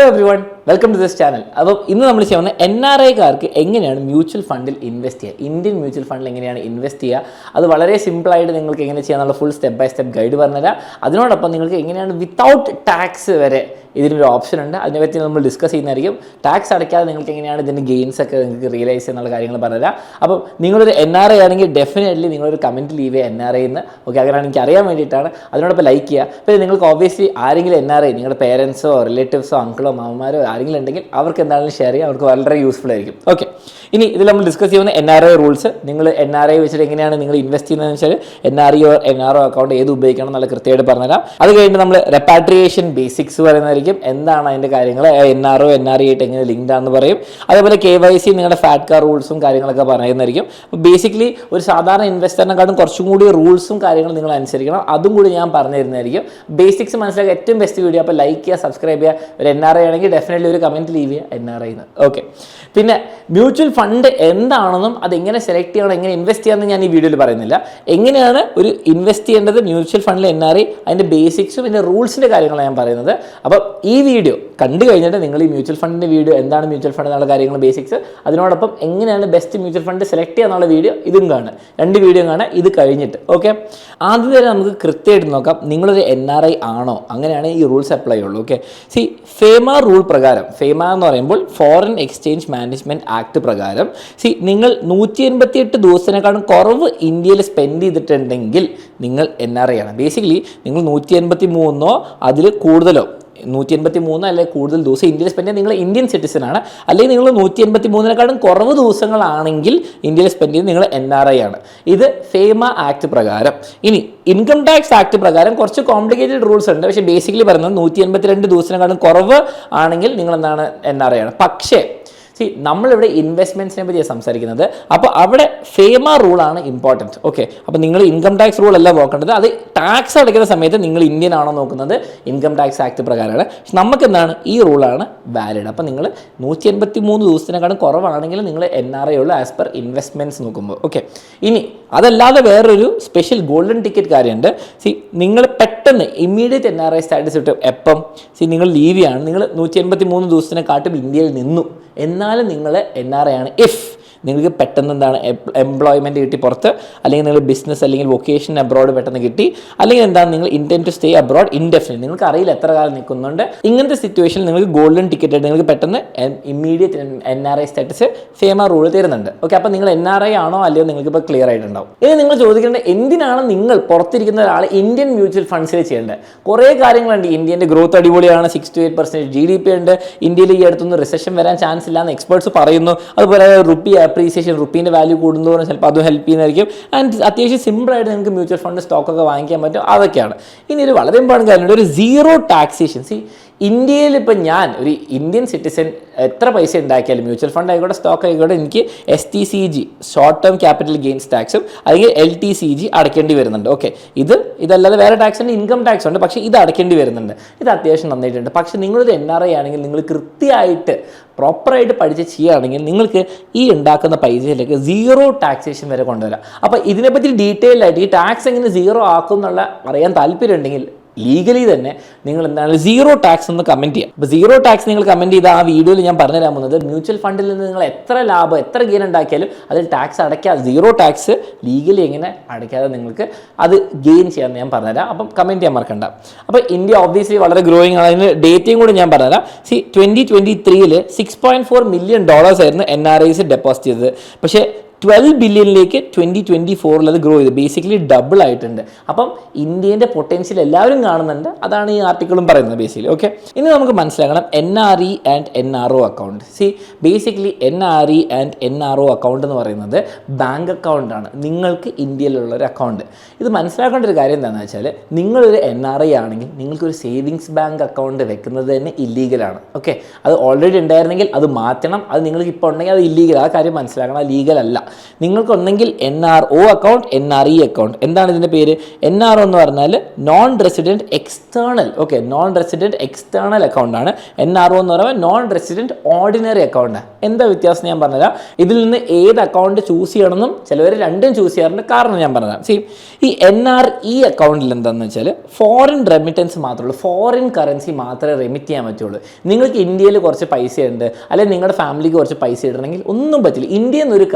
Hello everyone. Welcome to this channel അപ്പോൾ ഇന്ന് നമ്മൾ ചെയ്യുന്ന എൻ ആർ ഐക്കാർക്ക് എങ്ങനെയാണ് മ്യൂച്വൽ ഫണ്ടിൽ ഇൻവെസ്റ്റ് ചെയ്യുക? ഇന്ത്യൻ മ്യൂച്വൽ ഫണ്ടിൽ എങ്ങനെയാണ് ഇൻവെസ്റ്റ് ചെയ്യുക? അത് വളരെ സിമ്പിളായിട്ട് നിങ്ങൾക്ക് എങ്ങനെ ചെയ്യാന്നുള്ള full step by step guide പറഞ്ഞുതരാം. അതിനോടൊപ്പം നിങ്ങൾക്ക് എങ്ങനെയാണ് വിത്തൗട്ട് ടാക്സ് വരെ ഇതിനൊരു ഓപ്ഷൻ ഉണ്ട്. അതിനെപ്പറ്റി നമ്മൾ ഡിസ്കസ് ചെയ്യുന്നതായിരിക്കും. ടാക്സ് അടയ്ക്കാതെ നിങ്ങൾക്ക് എങ്ങനെയാണ് ഇതിന്റെ ഗെയിൻസ് ഒക്കെ നിങ്ങൾക്ക് റിയലൈസ് ചെയ്യാനുള്ള കാര്യങ്ങൾ പറഞ്ഞുതരാം. അപ്പം നിങ്ങളൊരു എൻ ആർ ഐ ആണെങ്കിൽ ഡെഫിനറ്റ്ലി നിങ്ങളൊരു comment leave N R I എന്ന്. ഓക്കെ അങ്ങനെയാണ് എനിക്ക് അറിയാൻ വേണ്ടിയിട്ടാണ്. അതിനോടൊപ്പം ലൈക്ക് ചെയ്യുക. പിന്നെ നിങ്ങൾക്ക് ഓബിയസ്ലി ആരെങ്കിലും എൻ ആർ ഐ നിങ്ങളുടെ പേരൻസോ റിലേറ്റീവ്സോ അങ്കിളോ മാമമാരോ ആരെങ്കിലും ഉണ്ടെങ്കിൽ അവർക്ക് എന്താണെങ്കിലും ഷെയർ ചെയ്യാം അവർക്ക് വളരെ യൂസ്ഫുൾ ആയിരിക്കും. ഓക്കെ ഇനി ഇതിൽ നമ്മൾ ഡിസ്കസ് ചെയ്യുന്ന എൻ ആർ ഐ റൂൾസ് നിങ്ങൾ എൻ ആർ ഐ വെച്ചിട്ട് എങ്ങനെയാണ് നിങ്ങൾ ഇൻവെസ്റ്റ് ചെയ്യുന്നതെന്ന് വെച്ചാൽ N R I N R O account ഏത് ഉപയോഗിക്കണം എന്നുള്ള കൃത്യമായിട്ട് പറഞ്ഞുതരാം. അത് കഴിഞ്ഞിട്ട് നമ്മൾ റെപ്പാട്രിയേഷൻ ബേസിക്സ് പറയുന്നതായിരിക്കും. എന്താണ് അതിന്റെ കാര്യങ്ങൾ? N R O N R I ആയിട്ട് എങ്ങനെ ലിങ്ക് ആണെന്ന് പറയും. അതേപോലെ കെ വൈ സി നിങ്ങളുടെ ഫാറ്റ് കാർ റൂൾസും കാര്യങ്ങളൊക്കെ പറയുന്നതായിരിക്കും. ബേസിക്കലി ഒരു സാധാരണ ഇൻവെസ്റ്ററിനെക്കാളും കുറച്ചും കൂടി റൂൾസും കാര്യങ്ങളും നിങ്ങൾ അനുസരിക്കണം. അതും കൂടി ഞാൻ പറഞ്ഞു തരുന്നതായിരിക്കും ബേസിക്സ് മനസ്സിലാക്കുക ഏറ്റവും ബെസ്റ്റ് വീഡിയോ അപ്പോൾ ലൈക്ക് ചെയ്യുക സബ്സ്ക്രൈബ് ചെയ്യുക. ഒരു എൻ ആർ ഐ ആണെങ്കിൽ ഒരു കമന്റ് ലീവ് ചെയ്യുക എൻ ആർ ഐ എന്ന് ഓക്കെ പിന്നെ മ്യൂച്വൽ ഫണ്ട് എന്താണെന്നും അത് എങ്ങനെ സെലക്ട് ചെയ്യണം എങ്ങനെ ഇൻവെസ്റ്റ് ചെയ്യാമെന്ന് ഞാൻ ഈ വീഡിയോയിൽ പറയുന്നില്ല. എങ്ങനെയാണ് ഒരു ഇൻവെസ്റ്റ് ചെയ്യേണ്ടത് മ്യൂച്വൽ ഫണ്ടിൽ എൻ ആർ ഐ അതിന്റെ ബേസിക്സും അതിന്റെ റൂൾസിന്റെ കാര്യങ്ങളാണ് ഞാൻ പറയുന്നത്. അപ്പോൾ ഈ വീഡിയോ കണ്ടു കഴിഞ്ഞിട്ട് നിങ്ങൾ ഈ മ്യൂച്വൽ ഫണ്ടിന്റെ വീഡിയോ എന്താണ് മ്യൂച്വൽ ഫണ്ട് എന്നുള്ള കാര്യങ്ങൾ ബേസിക്സ് അതിനോടൊപ്പം എങ്ങനെയാണ് ബെസ്റ്റ് മ്യൂച്വൽ ഫണ്ട് സെലക്ട് ചെയ്യുക എന്നുള്ള വീഡിയോ ഇതും കാണുക. രണ്ട് വീഡിയോ കാണുക ഇത് കഴിഞ്ഞിട്ട്. ഓക്കെ ആദ്യം തന്നെ നമുക്ക് കൃത്യമായിട്ട് നോക്കാം നിങ്ങളൊരു എൻ ആർ ഐ ആണോ? അങ്ങനെയാണ് ഈ റൂൾസ് അപ്ലൈ ഉള്ളൂ ഓക്കെ സി ഫേമ റൂൾ പ്രകാരം ഫേമ എന്ന് പറയുമ്പോൾ ഫോറിൻ എക്സ്ചേഞ്ച് മാനേജ്മെന്റ് ആക്ട് പ്രകാരം സി നിങ്ങൾ നൂറ്റി എൺപത്തിയെട്ട് ദിവസത്തിനേക്കാളും കുറവ് ഇന്ത്യയിൽ സ്പെൻഡ് ചെയ്തിട്ടുണ്ടെങ്കിൽ നിങ്ങൾ എൻ ആർ ഐ ആണ്. ബേസിക്കലി നിങ്ങൾ നൂറ്റി എൺപത്തി മൂന്നോ അതിൽ കൂടുതലോ നൂറ്റി എൺപത്തി മൂന്ന് അല്ലെങ്കിൽ കൂടുതൽ ദിവസം ഇന്ത്യയിൽ സ്പെൻഡ് നിങ്ങൾ ഇന്ത്യൻ സിറ്റിസൺ ആണ്. അല്ലെങ്കിൽ നിങ്ങൾ നൂറ്റി എൺപത്തി മൂന്നിനെക്കാളും കുറവ് ദിവസങ്ങളാണെങ്കിൽ ഇന്ത്യയിൽ സ്പെൻഡ് ചെയ്ത് നിങ്ങൾ എൻ ആർ ഐ ആണ്. ഇത് ഫേമ ആക്ട് പ്രകാരം. ഇനി ഇൻകം ടാക്സ് ആക്ട് പ്രകാരം കുറച്ച് കോംപ്ലിക്കേറ്റഡ് റൂൾസ് ഉണ്ട്. പക്ഷേ ബേസിക്കലി പറയുന്നത് നൂറ്റി എൺപത്തി രണ്ട് ദിവസത്തിനെക്കാളും കുറവ് ആണെങ്കിൽ നിങ്ങൾ എന്താണ് എൻ ആർ ഐ ആണ്. പക്ഷേ സി നമ്മളിവിടെ ഇൻവെസ്റ്റ്മെന്റ്സിനെ പറ്റിയാണ് സംസാരിക്കുന്നത്. അപ്പോൾ അവിടെ ഫേമ റൂളാണ് ഇമ്പോർട്ടന്റ് ഓക്കെ അപ്പോൾ നിങ്ങൾ ഇൻകം ടാക്സ് റൂൾ അല്ല നോക്കേണ്ടത്. അത് ടാക്സ് അടയ്ക്കുന്ന സമയത്ത് നിങ്ങൾ ഇന്ത്യൻ ആണോ നോക്കുന്നത്? ഇൻകം ടാക്സ് ആക്ട് പ്രകാരമാണ്. നമുക്ക് എന്താണ് ഈ റൂളാണ് വാലിഡ് അപ്പോൾ നിങ്ങൾ നൂറ്റി എൺപത്തി മൂന്ന് ദിവസത്തിനെക്കാളും കുറവാണെങ്കിൽ നിങ്ങൾ എൻ ആർ ഐ ഉള്ളൂ ആസ് പെർ ഇൻവെസ്റ്റ്മെന്റ്സ് നോക്കുമ്പോൾ ഓക്കെ ഇനി അതല്ലാതെ വേറൊരു സ്പെഷ്യൽ ഗോൾഡൻ ടിക്കറ്റ് കാര്യമുണ്ട്. സി നിങ്ങൾ പെട്ടെന്ന് immediate N R I status കിട്ടും എപ്പം? സി നിങ്ങൾ ലീവിയാണ് നിങ്ങൾ നൂറ്റി എൺപത്തി മൂന്ന് ദിവസത്തിനെ കാട്ടും ഇന്ത്യയിൽ നിന്നു. എന്നാലും നിങ്ങൾ എൻ ആർ ഐ ആണ്. ഇഫ് നിങ്ങൾക്ക് പെട്ടെന്ന് എന്താണ് എംപ്ലോയ്മെന്റ് കിട്ടി പുറത്ത് അല്ലെങ്കിൽ നിങ്ങൾ ബിസിനസ് അല്ലെങ്കിൽ വൊക്കേഷൻ അബ്രോഡ് പെട്ടെന്ന് കിട്ടി അല്ലെങ്കിൽ എന്താണ് നിങ്ങൾ intend to stay abroad indefinite നിങ്ങൾക്ക് അറിയില്ല എത്ര കാലം നിൽക്കുന്നുണ്ട്. ഇങ്ങനത്തെ സിറ്റുവേഷനിൽ നിങ്ങൾക്ക് ഗോൾഡൻ ടിക്കറ്റ് ആയിട്ട് നിങ്ങൾക്ക് പെട്ടെന്ന് immediate N R I status FEMA rule തരുന്നുണ്ട്. ഓക്കെ അപ്പോൾ നിങ്ങൾ എൻ ആർ ഐ ആണോ അല്ലയോ നിങ്ങൾക്ക് ഇപ്പോൾ ക്ലിയർ ആയിട്ടുണ്ടാവും. ഇനി നിങ്ങൾ ചോദിക്കേണ്ടത് എന്തിനാണ് നിങ്ങൾ പുറത്തിരിക്കുന്ന ഒരാൾ ഇന്ത്യൻ മ്യൂച്വൽ ഫണ്ട്സിൽ ചെയ്യേണ്ടത്? കുറേ കാര്യങ്ങളുണ്ട്. ഇന്ത്യന്റെ ഗ്രോത്ത് അടിപൊളിയാണ്. Six to eight percent G D P ഉണ്ട്. ഇന്ത്യയിൽ ഈ അടുത്തൊന്നും റിസഷൻ വരാൻ ചാൻസ് ഇല്ല എന്ന് എക്സ്പേർട്സ് പറയുന്നു. അതുപോലെ റുപ്പി അപ്രീസിയേഷൻ റുപ്പീന്റെ വാല്യൂ കൂടുന്നതോറും ചിലപ്പോൾ അതും ഹെൽപ്പ് ചെയ്യുന്നതായിരിക്കും. ആൻഡ് അത്യാവശ്യം സിമ്പിളായിട്ട് നിങ്ങൾക്ക് മ്യൂച്വൽ ഫണ്ട് സ്റ്റോക്കൊക്കെ വാങ്ങിക്കാൻ പറ്റും. അതൊക്കെയാണ്. ഇനി ഒരു വളരെ ഇമ്പോർട്ടന്റ് കാര്യമുണ്ട്. ഒരു സീറോ ടാക്സേഷൻ സി ഇന്ത്യയിൽ ഇപ്പം ഞാൻ ഒരു ഇന്ത്യൻ സിറ്റിസൺ എത്ര പൈസ ഉണ്ടാക്കിയാലും മ്യൂച്വൽ ഫണ്ട് ആയിക്കോട്ടെ സ്റ്റോക്ക് ആയിക്കോട്ടെ എനിക്ക് S T C G short term capital gains ടാക്സും അല്ലെങ്കിൽ എൽ ടി സി ജി അടയ്ക്കേണ്ടി വരുന്നുണ്ട്. ഓക്കെ ഇത് ഇതല്ലാതെ വേറെ ടാക്സ് ഉണ്ട് ഇൻകം ടാക്സ് ഉണ്ട് പക്ഷേ ഇത് അടയ്ക്കേണ്ടി വരുന്നുണ്ട്. ഇത് അത്യാവശ്യം നന്നായിട്ടുണ്ട്. പക്ഷേ നിങ്ങളിത് എൻ ആർ ഐ ആണെങ്കിൽ നിങ്ങൾ കൃത്യമായിട്ട് പ്രോപ്പറായിട്ട് പഠിച്ച് ചെയ്യുകയാണെങ്കിൽ നിങ്ങൾക്ക് ഈ ഉണ്ടാക്കുന്ന പൈസയിലേക്ക് സീറോ ടാക്സേഷൻ വരെ കൊണ്ടുവരാം. അപ്പോൾ ഇതിനെപ്പറ്റി ഡീറ്റെയിൽ ആയിട്ട് ഈ ടാക്സ് എങ്ങനെ സീറോ ആക്കും എന്നുള്ള അറിയാൻ താല്പര്യം ഉണ്ടെങ്കിൽ ലീഗലി തന്നെ നിങ്ങൾ എന്താണ് സീറോ ടാക്സ് എന്ന് കമന്റ് ചെയ്യാം. അപ്പോൾ സീറോ ടാക്സ് നിങ്ങൾ കമന്റ് ചെയ്ത ആ വീഡിയോയിൽ ഞാൻ പറഞ്ഞു തരാൻ പോകുന്നത് മ്യൂച്വൽ ഫണ്ടിൽ നിന്ന് നിങ്ങൾ എത്ര ലാഭം എത്ര ഗെയിൻ ഉണ്ടാക്കിയാലും അതിൽ ടാക്സ് അടയ്ക്കാതെ സീറോ ടാക്സ് ലീഗലി എങ്ങനെ അടയ്ക്കാതെ നിങ്ങൾക്ക് അത് ഗെയിൻ ചെയ്യാമെന്ന് ഞാൻ പറഞ്ഞുതരാം. അപ്പം കമന്റ് ചെയ്യാൻ മറക്കണ്ട. അപ്പോൾ ഇന്ത്യ ഓബ്വിയസ്ലി വളരെ ഗ്രോയിങ് ആണ്. അതിന് ഡേറ്റയും കൂടി ഞാൻ പറഞ്ഞുതരാം. സി ട്വന്റി ട്വന്റി ത്രീയിൽ six point four million dollars ആയിരുന്നു എൻ ആർ ഐസ് ഡെപ്പോസിറ്റ് ചെയ്തത്. പക്ഷേ ട്വൽവ് ബില്യണിലേക്ക് ട്വന്റി ട്വന്റി ഫോറിൽ അത് ഗ്രോ ചെയ്തു. ബേസിക്കലി ഡബിൾ ആയിട്ടുണ്ട്. അപ്പം ഇന്ത്യന്റെ പൊട്ടൻഷ്യൽ എല്ലാവരും കാണുന്നുണ്ട്. അതാണ് ഈ ആർട്ടിക്കിളും പറയുന്നത് ബേസിക്കലി ഓക്കെ ഇനി നമുക്ക് മനസ്സിലാക്കണം N R E and N R O account see basically N R E and N R O account എന്ന് പറയുന്നത് ബാങ്ക് അക്കൗണ്ടാണ് നിങ്ങൾക്ക് ഇന്ത്യയിലുള്ള ഒരു അക്കൗണ്ട് ഇത് മനസ്സിലാക്കേണ്ട ഒരു കാര്യം എന്താണെന്ന് വെച്ചാൽ നിങ്ങളൊരു എൻ ആർ ഐ ആണെങ്കിൽ നിങ്ങൾക്കൊരു സേവിങ്സ് ബാങ്ക് അക്കൗണ്ട് വെക്കുന്നത് തന്നെ ഇല്ലീഗലാണ് ഓക്കെ അത് ഓൾറെഡി ഉണ്ടായിരുന്നെങ്കിൽ അത് മാറ്റണം. അത് നിങ്ങൾക്ക് ഇപ്പോൾ ഉണ്ടെങ്കിൽ അത് ഇല്ലീഗൽ ആ കാര്യം മനസ്സിലാക്കണം. അത് ലീഗൽ അല്ല. നിങ്ങൾക്ക് ഒന്നെങ്കിൽ N R O account N R E account എന്താണ് ഇതിന്റെ പേര്? എൻ ആർ ഒ എന്ന് പറഞ്ഞാൽ non resident external okay non resident external account ആണ്. എൻ ആർ ഒ എന്ന് പറയുമ്പോൾ നോൺ റെസിഡന്റ് ഓർഡിനറി അക്കൗണ്ട് എന്താ വ്യത്യാസം ഞാൻ പറഞ്ഞുതരാം? ഇതിൽ നിന്ന് ഏത് അക്കൗണ്ട് ചൂസ് ചെയ്യണമെന്നും ചിലവർ രണ്ടും ചൂസ് ചെയ്യാറുണ്ട്. കാരണം ഞാൻ പറഞ്ഞുതരാം. സി ഈ എൻ ആർ ഇ അക്കൗണ്ടിൽ എന്താണെന്ന് വെച്ചാൽ ഫോറിൻ റെമിറ്റൻസ് മാത്രമേ ഫോറിൻ കറൻസി മാത്രമേ റെമിറ്റ് ചെയ്യാൻ പറ്റുള്ളൂ. നിങ്ങൾക്ക് ഇന്ത്യയിൽ കുറച്ച് പൈസ ഉണ്ട്. അല്ലെങ്കിൽ നിങ്ങളുടെ ഫാമിലിക്ക് കുറച്ച് പൈസ ഇടണമെങ്കിൽ ഒന്നും പറ്റില്ല. ഇന്ത്യയിൽ നിന്ന് ഒരു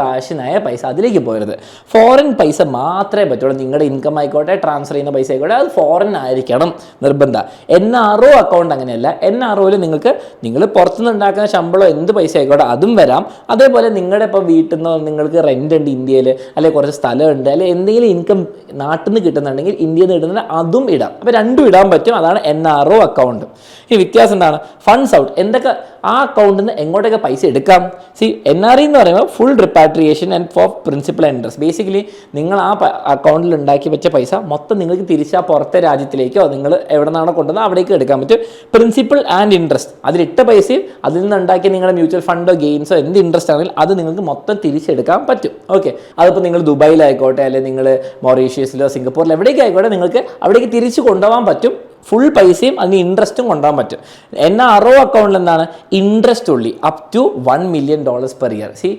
കാശിനായ പൈസ അതിലേക്ക് പോരുത്. ഫോറിൻ പൈസ മാത്രമേ പറ്റുള്ളൂ. നിങ്ങളുടെ ഇൻകം ആയിക്കോട്ടെ ട്രാൻസ്ഫർ ചെയ്യുന്ന പൈസ ആയിക്കോട്ടെ അത് ഫോറിൻ ആയിരിക്കണം. നിർബന്ധം. എൻ ആർ ഒ അക്കൗണ്ട് അങ്ങനെയല്ല. എൻ ആർ ഒയിൽ നിങ്ങൾക്ക് നിങ്ങൾ പുറത്തുനിന്ന് ഉണ്ടാക്കുന്ന ശമ്പളം എന്ത് പൈസ ആയിക്കോട്ടെ അതും വരാം. അതേപോലെ നിങ്ങളുടെ ഇപ്പോൾ വീട്ടിൽ നിന്ന് നിങ്ങൾക്ക് റെന്റ് ഉണ്ട് ഇന്ത്യയിൽ അല്ലെങ്കിൽ കുറച്ച് സ്ഥലമുണ്ട് അല്ലെങ്കിൽ എന്തെങ്കിലും ഇൻകം നാട്ടിൽ നിന്ന് കിട്ടുന്നുണ്ടെങ്കിൽ ഇന്ത്യയിൽ നിന്ന് ഇടുന്നത് അതും ഇടാം. അപ്പോൾ രണ്ടും ഇടാൻ പറ്റും. അതാണ് എൻ ആർ ഒ അക്കൗണ്ട് ഈ വ്യത്യാസം എന്താണ്? ഫണ്ട്സ് ഔട്ട് എന്തൊക്കെ ആ അക്കൗണ്ടിൽ നിന്ന് എങ്ങോട്ടൊക്കെ പൈസ എടുക്കാം? സി എൻ ആർ ഇ എന്ന് പറയുമ്പോൾ full repatriation and for principal interest basically നിങ്ങൾ ആ അക്കൗണ്ടിൽ ഉണ്ടാക്കി വെച്ച പൈസ മൊത്തം നിങ്ങൾക്ക് തിരിച്ച് ആ പുറത്തെ രാജ്യത്തിലേക്കോ നിങ്ങൾ എവിടെ നിന്നാണോ കൊണ്ടുവന്നത് അവിടേക്ക് എടുക്കാൻ പറ്റും. പ്രിൻസിപ്പൽ ആൻഡ് ഇൻട്രസ്റ്റ് അതിലിട്ട പൈസയും അതിൽ നിന്ന് ഉണ്ടാക്കിയ നിങ്ങളുടെ മ്യൂച്വൽ ഫണ്ടോ ഗെയിംസോ എന്ത് ഇൻട്രസ്റ്റ് ആണെങ്കിലും അത് നിങ്ങൾക്ക് മൊത്തം തിരിച്ചെടുക്കാൻ പറ്റും. ഓക്കെ അതിപ്പോൾ നിങ്ങൾ ദുബായിലായിക്കോട്ടെ അല്ലെങ്കിൽ നിങ്ങൾ മൊറീഷ്യസിലോ സിംഗപ്പൂരിലോ എവിടേക്ക് ആയിക്കോട്ടെ നിങ്ങൾക്ക് അവിടേക്ക് തിരിച്ച് കൊണ്ടുപോകാൻ പറ്റും. ഫുൾ പൈസയും അതിന് ഇൻട്രസ്റ്റും കൊണ്ടുപോകാൻ പറ്റും. എന്നാ അറോ അക്കൗണ്ടിൽ എന്താണ്? ഇൻട്രസ്റ്റ് ഉള്ളി. Up to one million dollars per year see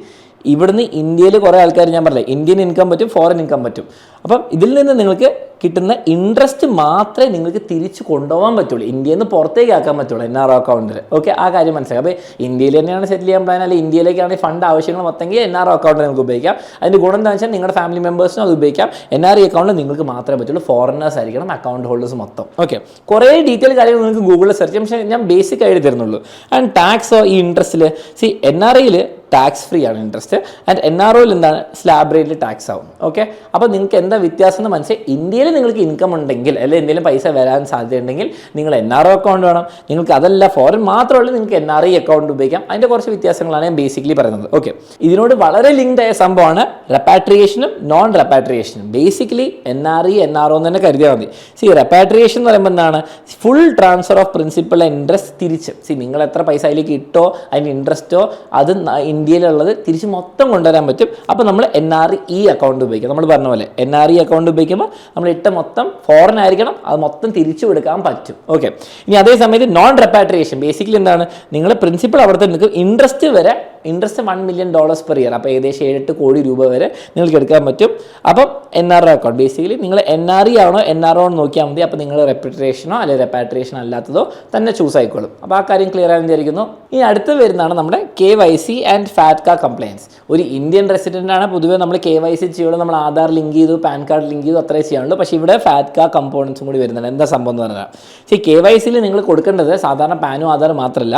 ഇവിടുന്ന് ഇന്ത്യയിൽ കുറേ ആൾക്കാർ ഞാൻ പറഞ്ഞില്ലേ ഇന്ത്യൻ ഇൻകം പറ്റും ഫോറിൻ ഇൻകം പറ്റും. അപ്പം ഇതിൽ നിന്ന് നിങ്ങൾക്ക് കിട്ടുന്ന ഇൻട്രസ്റ്റ് മാത്രമേ നിങ്ങൾക്ക് തിരിച്ചു കൊണ്ടുപോകാൻ പറ്റുള്ളൂ. ഇന്ത്യയിൽ നിന്ന് പുറത്തേക്ക് ആക്കാൻ പറ്റുള്ളൂ N R O account okay ആ കാര്യം മനസ്സിലായി. അപ്പോൾ ഇന്ത്യയിൽ തന്നെയാണ് സെറ്റിൽ ചെയ്യാൻ പ്ലാൻ അല്ലെങ്കിൽ ഇന്ത്യയിലേക്കാണെങ്കിൽ ഫണ്ട് ആവശ്യങ്ങൾ മൊത്തമെങ്കിൽ എൻ ആർ ഒ അക്കൗണ്ട് നിങ്ങൾക്ക് ഉപയോഗിക്കാം. അതിന്റെ ഗുണം എന്താ വെച്ചാൽ നിങ്ങളുടെ ഫാമിലി മെമ്പേഴ്സിനും അത് ഉപയോഗിക്കാം. എൻ ആർ ഇ അക്കൗണ്ടിൽ നിങ്ങൾക്ക് മാത്രമേ പറ്റുള്ളൂ. ഫോറിനേഴ്സ് ആയിരിക്കണം അക്കൗണ്ട് ഹോൾഡേഴ്സ് മൊത്തം. ഓക്കെ കുറേ ഡീറ്റെയിൽ കാര്യങ്ങൾ നിങ്ങൾക്ക് ഗൂഗിളിൽ സെർച്ച് ചെയ്യാം. പക്ഷേ ഞാൻ ബേസിക് ആയിട്ട് തരുന്നുള്ളൂ. ആൻഡ് ടാക്സോ ഈ ഇൻട്രസ്റ്റിൽ സി എൻ ആർ ഐയിൽ ടാക്സ് ഫ്രീ ആണ് ഇൻട്രസ്റ്റ് ആൻഡ് എൻ ആർ ഒയിൽ എന്താണ്? സ്ലാബ് റേറ്റിൽ ടാക്സ് ആവും. ഓക്കെ അപ്പോൾ നിങ്ങൾക്ക് എന്താ വ്യത്യാസം എന്ന് മനസ്സിലായി. ഇന്ത്യയിൽ നിങ്ങൾക്ക് ഇൻകം ഉണ്ടെങ്കിൽ അല്ലെങ്കിൽ എന്തെങ്കിലും പൈസ വരാൻ സാധ്യതയുണ്ടെങ്കിൽ നിങ്ങൾ എൻ ആർ ഒ അക്കൗണ്ട് വേണം. നിങ്ങൾക്ക് അതല്ല ഫോറിൻ മാത്രമല്ല നിങ്ങൾക്ക് എൻ ആർ ഐ അക്കൗണ്ട് ഉപയോഗിക്കാം. അതിന്റെ കുറച്ച് വ്യത്യാസങ്ങളാണ് ഞാൻ ബേസിക്കലി പറയുന്നത്. ഓക്കെ ഇതിനോട് വളരെ ലിങ്ക്ഡ് ആയ സംഭവമാണ് റെപ്പാട്രിയേഷനും non റെപ്പാട്രിയേഷനും basically N R E N R O തന്നെ കരുതിയാൽ മതി. സി റെപ്പാട്രിയേഷൻ എന്ന് പറയുമ്പോൾ എന്താണ്? Full transfer of principal interest തിരിച്ച്. സി നിങ്ങൾ എത്ര പൈസ അതിലേക്ക് ഇട്ടോ അതിന്റെ ഇൻട്രസ്റ്റോ അത് ഇന്ത്യയിലുള്ളത് തിരിച്ച് മൊത്തം കൊണ്ടുവരാൻ പറ്റും. അപ്പോൾ നമ്മൾ എൻ ആർ ഇ അക്കൗണ്ട് ഉപയോഗിക്കാം. നമ്മൾ പറഞ്ഞ പോലെ എൻ ആർ ഇ അക്കൗണ്ട് ഉപയോഗിക്കുമ്പോൾ നമ്മൾ ഇട്ട മൊത്തം ഫോറിൻ ആയിരിക്കണം അത് മൊത്തം തിരിച്ചു കൊടുക്കാൻ പറ്റും. ഓക്കെ ഇനി അതേ സമയത്ത് നോൺ റെപ്പാട്രിയേഷൻ ബേസിക്കലി എന്താണ്? നിങ്ങൾ പ്രിൻസിപ്പൾ അവിടെ തന്നെ നിൽക്കും. ഇൻട്രസ്റ്റ് വരെ interest one million dollars per year അപ്പോൾ ഏകദേശം ഏഴെട്ട് കോടി രൂപ വരെ നിങ്ങൾക്ക് എടുക്കാൻ പറ്റും. അപ്പം എൻ ആർ അക്കൗണ്ട് ബേസിക്കലി നിങ്ങൾ എൻ ആർ ഇ ആണോ എൻ ആർ ഒ ആണോ നോക്കിയാൽ മതി. അപ്പോൾ നിങ്ങൾ റെപ്യൂട്ടേഷനോ അല്ലെങ്കിൽ റെപ്പാട്രിയേഷൻ അല്ലാത്തതോ തന്നെ ചൂസ് ആയിക്കോളും. അപ്പോൾ ആ കാര്യം ക്ലിയർ ആണെന്ന് വിചാരിക്കുന്നു. ഇനി അടുത്ത് വരുന്നതാണ് നമ്മുടെ K Y C and FATCA compliance ഒരു ഇന്ത്യൻ റെസിഡന്റ് ആണ്. പൊതുവേ നമ്മൾ കെ വൈ സി ചെയ്യുള്ളൂ. നമ്മൾ ആധാർ ലിങ്ക് ചെയ്തു പാൻ കാർഡ് ലിങ്ക് ചെയ്തു അത്രേ ചെയ്യാനുള്ളൂ. പക്ഷേ ഇവിടെ ഫാറ്റ്ക കമ്പോണൻസും കൂടി വരുന്നുണ്ട്. എന്താ സംഭവം എന്ന് പറഞ്ഞാൽ പക്ഷേ കെ വൈ സിയിൽ നിങ്ങൾ കൊടുക്കേണ്ടത് സാധാരണ പാനും ആധാറും മാത്രമല്ല.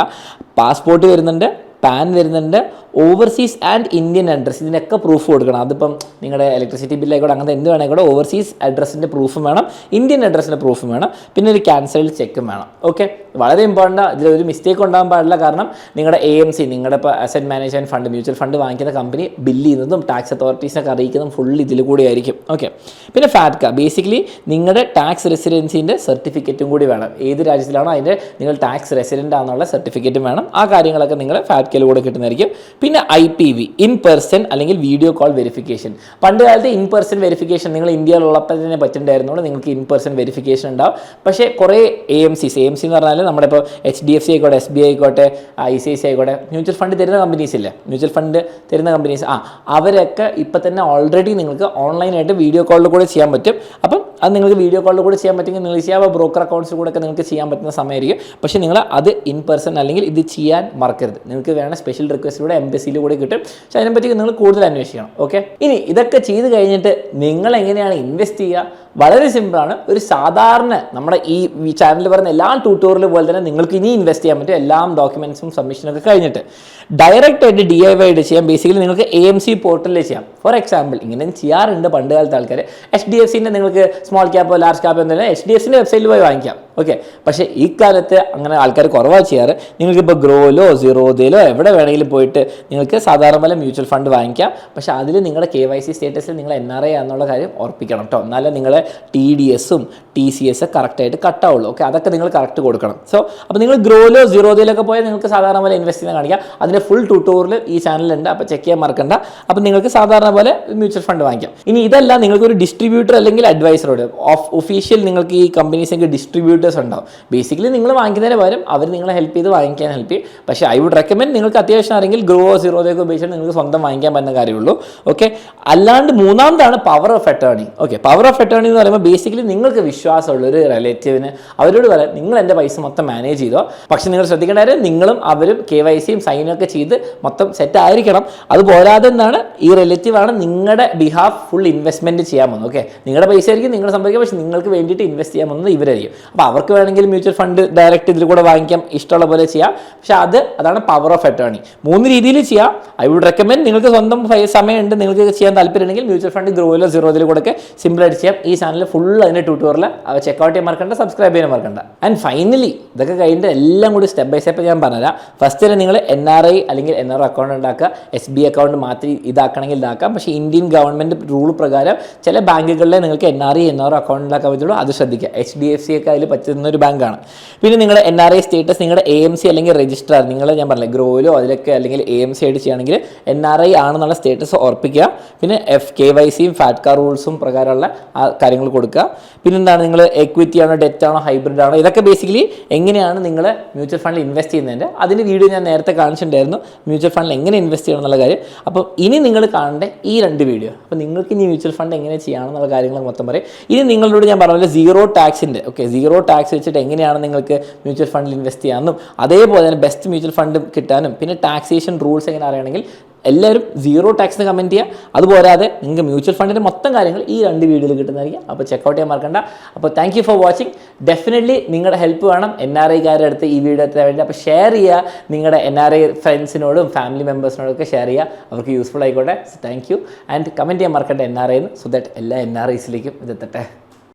പാസ്പോർട്ട് വരുന്നുണ്ട്. പാൻ വരുന്നുണ്ട്. ഓവർസീസ് ആൻഡ് ഇന്ത്യൻ അഡ്രസ്സ് ഇതിനൊക്കെ പ്രൂഫ് കൊടുക്കണം. അതിപ്പം നിങ്ങളുടെ ഇലക്ട്രിസിറ്റി ബില്ലായിക്കോട്ടെ അങ്ങനത്തെ എന്ത് വേണമെങ്കിൽ കൂടെ ഓവർസീസ് അഡ്രസ്സിന്റെ പ്രൂഫും വേണം. ഇന്ത്യൻ അഡ്രസ്സിന്റെ പ്രൂഫും വേണം. പിന്നെ ഒരു ക്യാൻസൽഡ് ചെക്കും വേണം. ഓക്കെ വളരെ ഇമ്പോർട്ടന്റ് ഇതിലൊരു മിസ്റ്റേക്ക് ഉണ്ടാകാൻ പാടില്ല. കാരണം നിങ്ങളുടെ എ എം സി നിങ്ങളുടെ ഇപ്പോൾ asset management fund mutual fund വാങ്ങിക്കുന്ന കമ്പനി ബില്ല് ചെയ്യുന്നതും ടാക്സ് അതോറിറ്റീസിനൊക്കെ അറിയിക്കുന്നതും ഫുൾ ഇതിൽ കൂടി ആയിരിക്കും. ഓക്കെ പിന്നെ ഫാറ്റ്ക ബേസിക്കലി നിങ്ങളുടെ ടാക്സ് റെസിഡൻസിന്റെ സർട്ടിഫിക്കറ്റും കൂടി വേണം. ഏത് രാജ്യത്തിലാണോ അതിന്റെ നിങ്ങൾ ടാക്സ് റെസിഡന്റ് ആണെന്നുള്ള സർട്ടിഫിക്കറ്റും വേണം. ആ കാര്യങ്ങളൊക്കെ നിങ്ങൾ ഫാറ്റ്കയിൽ കൂടെ കിട്ടുന്നതായിരിക്കും. പിന്നെ I P V in person അല്ലെങ്കിൽ വീഡിയോ കോൾ വെരിഫിക്കേഷൻ പണ്ട് കാലത്ത് ഇൻ പേഴ്സൺ വെരിഫിക്കേഷൻ നിങ്ങൾ ഇന്ത്യയിലുള്ളപ്പോൾ തന്നെ പറ്റുന്നുണ്ടായിരുന്നുള്ളൂ നിങ്ങൾക്ക് ഇൻ പേഴ്സൺ വെരിഫിക്കേഷൻ ഉണ്ടാവും. പക്ഷേ കുറേ A M Cs A M C എന്ന് പറഞ്ഞാൽ നമ്മുടെ ഇപ്പോൾ എച്ച് ഡി എഫ് സി ആയിക്കോട്ടെ എസ് ബി ഐ ആയിക്കോട്ടെ ഐ സി ഐ സി ആയിക്കോട്ടെ മ്യൂച്വൽ ഫണ്ട് തരുന്ന കമ്പനീസ് ഇല്ലേ? മ്യൂച്വൽ ഫണ്ട് തരുന്ന കമ്പനീസ് ആ അവരൊക്കെ ഇപ്പം തന്നെ ഓൾറെഡി നിങ്ങൾക്ക് ഓൺലൈനായിട്ട് വീഡിയോ കോളിൽ കൂടെ ചെയ്യാൻ പറ്റും. അപ്പം അത് നിങ്ങൾക്ക് വീഡിയോ കോളിൽ കൂടെ ചെയ്യാൻ പറ്റുമെങ്കിൽ നിങ്ങൾ ചെയ്യാം അപ്പോൾ ബ്രോക്കർ അക്കൗണ്ട്സിൽ കൂടെ ഒക്കെ നിങ്ങൾക്ക് ചെയ്യാൻ പറ്റുന്ന സമയമായിരിക്കും. പക്ഷേ നിങ്ങൾ അത് ഇൻ പേഴ്സൺ അല്ലെങ്കിൽ ഇത് ചെയ്യാൻ മറക്കരുത്. നിങ്ങൾക്ക് വേണം സ്പെഷ്യൽ റിക്വസ്റ്റിലൂടെ എംബസിയിൽ കൂടെ കിട്ടും. പക്ഷേ അതിനെപ്പറ്റി നിങ്ങൾ കൂടുതൽ അന്വേഷിക്കണം. ഓക്കെ ഇനി ഇതൊക്കെ ചെയ്ത് കഴിഞ്ഞിട്ട് നിങ്ങൾ എങ്ങനെയാണ് ഇൻവെസ്റ്റ് ചെയ്യുക? വളരെ സിമ്പിളാണ് ഒരു സാധാരണ നമ്മുടെ ഈ ചാനലിൽ പറയുന്ന എല്ലാ ട്യൂട്ടോറിയൽ പോലെ തന്നെ നിങ്ങൾക്ക് ഇനി ഇൻവെസ്റ്റ് ചെയ്യാൻ പറ്റും എല്ലാം ഡോക്യുമെൻസും സബ്മിഷനൊക്കെ കഴിഞ്ഞിട്ട് ഡയറക്റ്റ് ആയിട്ട് ഡി ഐ വൈ ആയിട്ട് ചെയ്യാം. ബേസിക്കലി നിങ്ങൾക്ക് എ എം സി പോർട്ടലിൽ ചെയ്യാം. ഫോർ എക്സാമ്പിൾ ഇങ്ങനെ ചെയ്യാറുണ്ട് പണ്ട് കാലത്തെ ആൾക്കാർ എച്ച് ഡി എഫ് സിന്റെ നിങ്ങൾക്ക് സ്മോൾ ക്യാപ്പോ ലാർജ് ക്യാപ്പോ എന്തെങ്കിലും എച്ച് ഡി എഫ് സിന്റെ വെബ്സൈറ്റിൽ പോയി വാങ്ങിക്കാം. ഓക്കെ പക്ഷേ ഈ കാലത്ത് അങ്ങനെ ആൾക്കാർ കുറവാണ് ചെയ്യാറ്. നിങ്ങൾക്ക് നിങ്ങൾക്കിപ്പോൾ ഗ്രോയിലോ സീറോതയിലോ എവിടെ വേണമെങ്കിലും പോയിട്ട് നിങ്ങൾക്ക് സാധാരണ പോലെ മ്യൂച്വൽ ഫണ്ട് വാങ്ങിക്കാം. പക്ഷേ അതിൽ നിങ്ങളുടെ കെ വൈ സി സ്റ്റേറ്റസിൽ നിങ്ങൾ എൻ ആർ ഐ എന്നുള്ള കാര്യം ഉറപ്പിക്കണം കേട്ടോ എന്നാലേ നിങ്ങളെ ടി ഡി എസും ടി സി എസ് കറക്റ്റായിട്ട് കട്ടാവുള്ളൂ ഓക്കെ അതൊക്കെ നിങ്ങൾ കറക്റ്റ് കൊടുക്കണം. സോ അപ്പോൾ നിങ്ങൾ ഗ്രോയിലോ സീറോയിലൊക്കെ പോയാൽ നിങ്ങൾക്ക് സാധാരണ പോലെ ഇൻവെസ്റ്റ് ചെയ്യുന്ന കാണിക്കാം. അതിന്റെ ഫുൾ ട്യൂട്ടോറിയൽ ഈ ചാനലുണ്ട് അപ്പോൾ ചെക്ക് ചെയ്യാൻ മറക്കണ്ട. അപ്പോൾ നിങ്ങൾക്ക് സാധാരണ പോലെ മ്യൂച്വൽ ഫണ്ട് വാങ്ങിക്കാം. ഇനി ഇതല്ല നിങ്ങൾക്ക് ഒരു ഡിസ്ട്രിബ്യൂട്ടർ അല്ലെങ്കിൽ അഡ്വൈസറോട് ഓഫ് ഒഫീഷ്യൽ നിങ്ങൾക്ക് ഈ കമ്പനീസിന്റെ ഡിസ്ട്രിബ്യൂട്ടേഴ്സ് ഉണ്ടാവും. ബേസിക്കലി നിങ്ങൾ വാങ്ങിക്കുന്നതിന് പകരം അവർ നിങ്ങളെ ഹെൽപ്പ് ചെയ്ത് വാങ്ങിക്കാൻ ഹെൽപ്പ് ചെയ്യും. പക്ഷേ ഐ വുഡ് റെക്കമെൻഡ് നിങ്ങൾക്ക് അത്യാവശ്യം ആണെങ്കിൽ ഗ്രോ സീറോയൊക്കെ ഉപയോഗിച്ചാൽ നിങ്ങൾക്ക് സ്വന്തം വാങ്ങിക്കാൻ പറ്റുന്ന കാര്യമുള്ളൂ. ഓക്കെ അല്ലാണ്ട് മൂന്നാമതാണ് power of attorney okay power of attorney എന്ന് പറയുമ്പോൾ ബേസിക്കലി നിങ്ങൾക്ക് വിശ്വാസമുള്ള ഒരു റിലേറ്റീവിന് അവരോട് പറയാം നിങ്ങൾ എന്റെ പൈസ മൊത്തം മാനേജ് ചെയ്തോ. പക്ഷേ നിങ്ങൾ ശ്രദ്ധിക്കേണ്ട കാര്യം നിങ്ങളും അവരും കെ വൈ സിയും സൈനൊക്കെ ചെയ്ത് മൊത്തം സെറ്റ് ആയിരിക്കണം. അത് പോരാതെ എന്നാണ് ഈ റിലേറ്റീവാണ് നിങ്ങളുടെ ബിഹാഫ് ഫുൾ ഇൻവെസ്റ്റ്മെന്റ് ചെയ്യാൻ പോകുന്നത് ഓക്കെ നിങ്ങളുടെ പൈസ ആയിരിക്കും നിങ്ങൾ സംഭവിക്കുക പക്ഷേ നിങ്ങൾക്ക് വേണ്ടിയിട്ട് ഇൻവെസ്റ്റ് ചെയ്യാൻ പോകുന്നത് ഇവരായിരിക്കും. അപ്പോൾ അവർക്ക് വേണമെങ്കിൽ മ്യൂച്വൽ ഫണ്ട് ഡയറക്റ്റ് ഇതിൽ കൂടെ വാങ്ങിക്കാം ഇഷ്ടമുള്ള പോലെ ചെയ്യാം. പക്ഷേ അത് അതാണ് പവർ ഓഫ് അറ്റേണി മൂന്ന് രീതിയിൽ ചെയ്യാം. ഐ വുഡ് റെക്കമെൻഡ് നിങ്ങൾക്ക് സ്വന്തം സമയം സമയമുണ്ട് നിങ്ങൾക്ക് ചെയ്യാൻ താല്പര്യമുണ്ടെങ്കിൽ മ്യൂച്വൽ ഫണ്ട് ഗ്രോയിലോ സീറോയിലോ കൂടെ ഒക്കെ സിമ്പിളായിട്ട് ചെയ്യാം. ഈ ചാനൽ ഫുൾ അതിന്റെ ട്യൂട്ടോറിൽ ചെക്കൗട്ട് ചെയ്യാൻ മറക്കണ്ട സബ്സ്ക്രൈബ് ചെയ്യാൻ മറക്കണ്ട. ആൻഡ് ഫൈനലി ഇതൊക്കെ കഴിഞ്ഞിട്ട് എല്ലാം കൂടി സ്റ്റെപ്പ് ബൈ സ്റ്റെപ്പ് ഞാൻ പറഞ്ഞുതരാം. ഫസ്റ്റ് തന്നെ നിങ്ങൾ എൻ ആർ ഐ അല്ലെങ്കിൽ എൻ ആർ അക്കൗണ്ട് ഉണ്ടാക്കുക. എസ് ബി അക്കൗണ്ട് മാത്രം ഇതാക്കണമെങ്കിൽ ഇതാക്കാം. പക്ഷേ ഇന്ത്യൻ ഗവൺമെന്റ് റൂൾ പ്രകാരം ചില ബാങ്കുകളിലെ നിങ്ങൾക്ക് N R I N R account ഉണ്ടാക്കാൻ പറ്റുള്ളൂ. അത് ശ്രദ്ധിക്കുക. എച്ച് ഡി എഫ് സി ഒക്കെ അതിൽ പറ്റുന്ന ഒരു ബാങ്കാണ്. പിന്നെ നിങ്ങളുടെ എൻ ആർ ഐ സ്റ്റേറ്റസ് നിങ്ങളുടെ എ എം സി അല്ലെങ്കിൽ രജിസ്ട്രാർ നിങ്ങൾ ഞാൻ പറഞ്ഞില്ല ഗ്രോയിലോ അതിലൊക്കെ അല്ലെങ്കിൽ എ എം സി ആയിട്ട് ചെയ്യുകയാണെങ്കിൽ എൻ ആർ ഐ ആണെന്നുള്ള സ്റ്റേറ്റസ് ഉറപ്പിക്കുക. പിന്നെ എഫ് കെ വൈ സിയും ഫാറ്റ്കാർ റൂൾസും പ്രകാരമുള്ള കാര്യങ്ങൾ കൊടുക്കുക. പിന്നെ എന്താണ് നിങ്ങൾ എക്വിറ്റി ആണോ ഡെറ്റ് ആണോ ഹൈബ്രിഡ് ആണോ ഇതൊക്കെ ബേസിക്കലി എങ്ങനെയാണ് നിങ്ങൾ മ്യൂച്വൽ ഫണ്ടിൽ ഇൻവെസ്റ്റ് ചെയ്യുന്നതിന്റെ അതിന്റെ വീഡിയോ ഞാൻ നേരത്തെ കാണിച്ചിട്ടുണ്ടായിരുന്നു. മ്യൂച്വൽ ഫണ്ടിൽ എങ്ങനെ ഇൻവെസ്റ്റ് ചെയ്യണം എന്നുള്ള കാര്യം. അപ്പോൾ ഇനി നിങ്ങൾ കാണേണ്ട ഈ രണ്ട് വീഡിയോ അപ്പോൾ നിങ്ങൾക്ക് ഇനി മ്യൂച്വൽ ഫണ്ട് എങ്ങനെ ചെയ്യണം എന്നുള്ള കാര്യങ്ങൾ മൊത്തം പറയും. ഇനി നിങ്ങളോട് ഞാൻ പറഞ്ഞ സീറോ ടാക്സിന്റെ ഓക്കെ സീറോ ടാക്സ് വെച്ചിട്ട് എങ്ങനെയാണ് നിങ്ങൾക്ക് മ്യൂച്വൽ ഫണ്ടിൽ ഇൻവെസ്റ്റ് ചെയ്യാമെന്നും അതേപോലെ തന്നെ ബെസ്റ്റ് മ്യൂച്വൽ ഫണ്ട് കിട്ടാനും പിന്നെ ടാക്സേഷൻ റൂൾസ് എങ്ങനെ അറിയണമെങ്കിൽ എല്ലാവരും സീറോ ടാക്സിന് കമന്റ് ചെയ്യുക. അതുപോരാതെ നിങ്ങൾക്ക് മ്യൂച്വൽ ഫണ്ടിന്റെ മൊത്തം കാര്യങ്ങൾ ഈ രണ്ട് വീഡിയോയിൽ കിട്ടുന്നതായിരിക്കും. അപ്പോൾ ചെക്കൗട്ട് ചെയ്യാൻ മറക്കണ്ട. അപ്പോൾ thank you for watching definitely നിങ്ങളുടെ ഹെൽപ്പ് വേണം. എൻ ആർ ഐക്കാരുടെ അടുത്ത് ഈ വീഡിയോ എത്താൻ വേണ്ടി. അപ്പോൾ ഷെയർ ചെയ്യുക. നിങ്ങളുടെ എൻ ആർ ഐ ഫ്രണ്ട്സിനോടും ഫാമിലി മെമ്പേഴ്സിനോടും ഒക്കെ ഷെയർ ചെയ്യുക. അവർക്ക് യൂസ്ഫുൾ ആയിക്കോട്ടെ. So thank you and comment ചെയ്യാൻ മറക്കണ്ട എൻ ആർ ഐ എന്ന് സോ ദാറ്റ് എല്ലാ എൻ ആർ ഐസിലേക്കും ഇതെത്തട്ടെ.